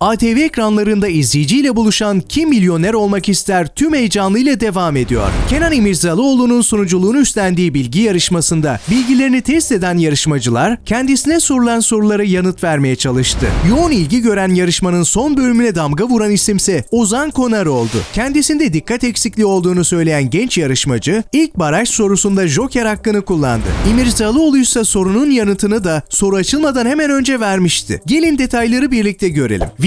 ATV ekranlarında izleyiciyle buluşan Kim Milyoner Olmak İster tüm heyecanıyla devam ediyor. Kenan İmirzalıoğlu'nun sunuculuğunu üstlendiği bilgi yarışmasında bilgilerini test eden yarışmacılar kendisine sorulan sorulara yanıt vermeye çalıştı. Yoğun ilgi gören yarışmanın son bölümüne damga vuran isimse Ozan Konar oldu. Kendisinde dikkat eksikliği olduğunu söyleyen genç yarışmacı ilk baraj sorusunda joker hakkını kullandı. İmirzalıoğlu ise sorunun yanıtını da soru açılmadan hemen önce vermişti. Gelin detayları birlikte görelim.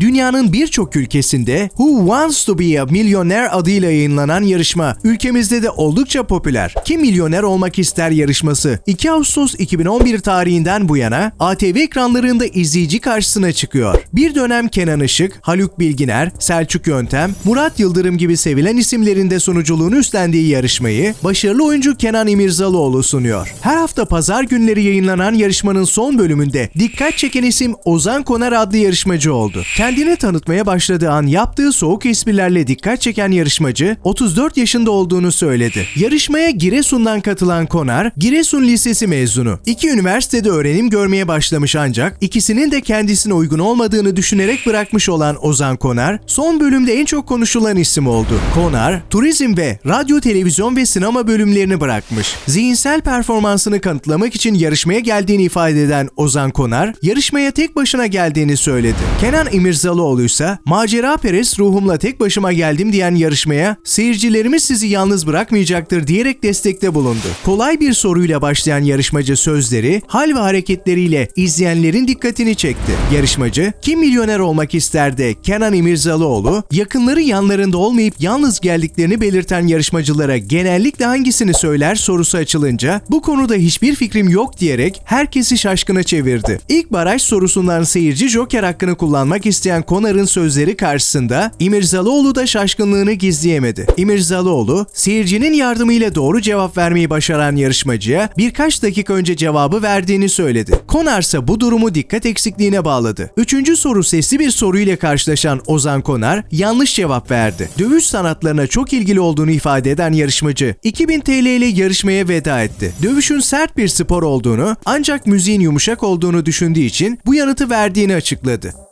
Dünyanın birçok ülkesinde Who Wants to be a Millionaire adıyla yayınlanan yarışma ülkemizde de oldukça popüler. Kim milyoner olmak ister yarışması 2 Ağustos 2011 tarihinden bu yana ATV ekranlarında izleyici karşısına çıkıyor. Bir dönem Kenan Işık, Haluk Bilginer, Selçuk Yöntem, Murat Yıldırım gibi sevilen isimlerin de sunuculuğunu üstlendiği yarışmayı başarılı oyuncu Kenan İmirzalıoğlu sunuyor. Her hafta pazar günleri yayınlanan yarışmanın son bölümünde dikkat çeken isim Ozan Konar adlı yarışmacı oldu. Kendini tanıtmaya başladığı an yaptığı soğuk esprilerle dikkat çeken yarışmacı 34 yaşında olduğunu söyledi. Yarışmaya Giresun'dan katılan Konar, Giresun Lisesi mezunu. İki üniversitede öğrenim görmeye başlamış ancak ikisinin de kendisine uygun olmadığını düşünerek bırakmış olan Ozan Konar, son bölümde en çok konuşulan isim oldu. Konar, turizm ve radyo, televizyon ve sinema bölümlerini bırakmış. Zihinsel performansını kanıtlamak için yarışmaya geldiğini ifade eden Ozan Konar, yarışmaya tek başına geldiğini söyledi. Kenan İmirzalıoğlu ise macera perest ruhumla tek başıma geldim diyen yarışmaya seyircilerimiz sizi yalnız bırakmayacaktır diyerek destekte bulundu. Kolay bir soruyla başlayan yarışmacı sözleri hal ve hareketleriyle izleyenlerin dikkatini çekti. Yarışmacı kim milyoner olmak ister de Kenan İmirzalıoğlu yakınları yanlarında olmayıp yalnız geldiklerini belirten yarışmacılara genellikle hangisini söyler sorusu açılınca bu konuda hiçbir fikrim yok diyerek herkesi şaşkına çevirdi. İlk baraj sorusundan seyirci joker hakkını kullanmak isteyen Konar'ın sözleri karşısında İmirzalıoğlu da şaşkınlığını gizleyemedi. İmirzalıoğlu, seyircinin yardımıyla doğru cevap vermeyi başaran yarışmacıya birkaç dakika önce cevabı verdiğini söyledi. Konar ise bu durumu dikkat eksikliğine bağladı. Üçüncü soru sesli bir soruyla karşılaşan Ozan Konar yanlış cevap verdi. Dövüş sanatlarına çok ilgili olduğunu ifade eden yarışmacı 2000 TL ile yarışmaya veda etti. Dövüşün sert bir spor olduğunu ancak müziğin yumuşak olduğunu düşündüğü için bu yanıtı verdiğini açıkladı.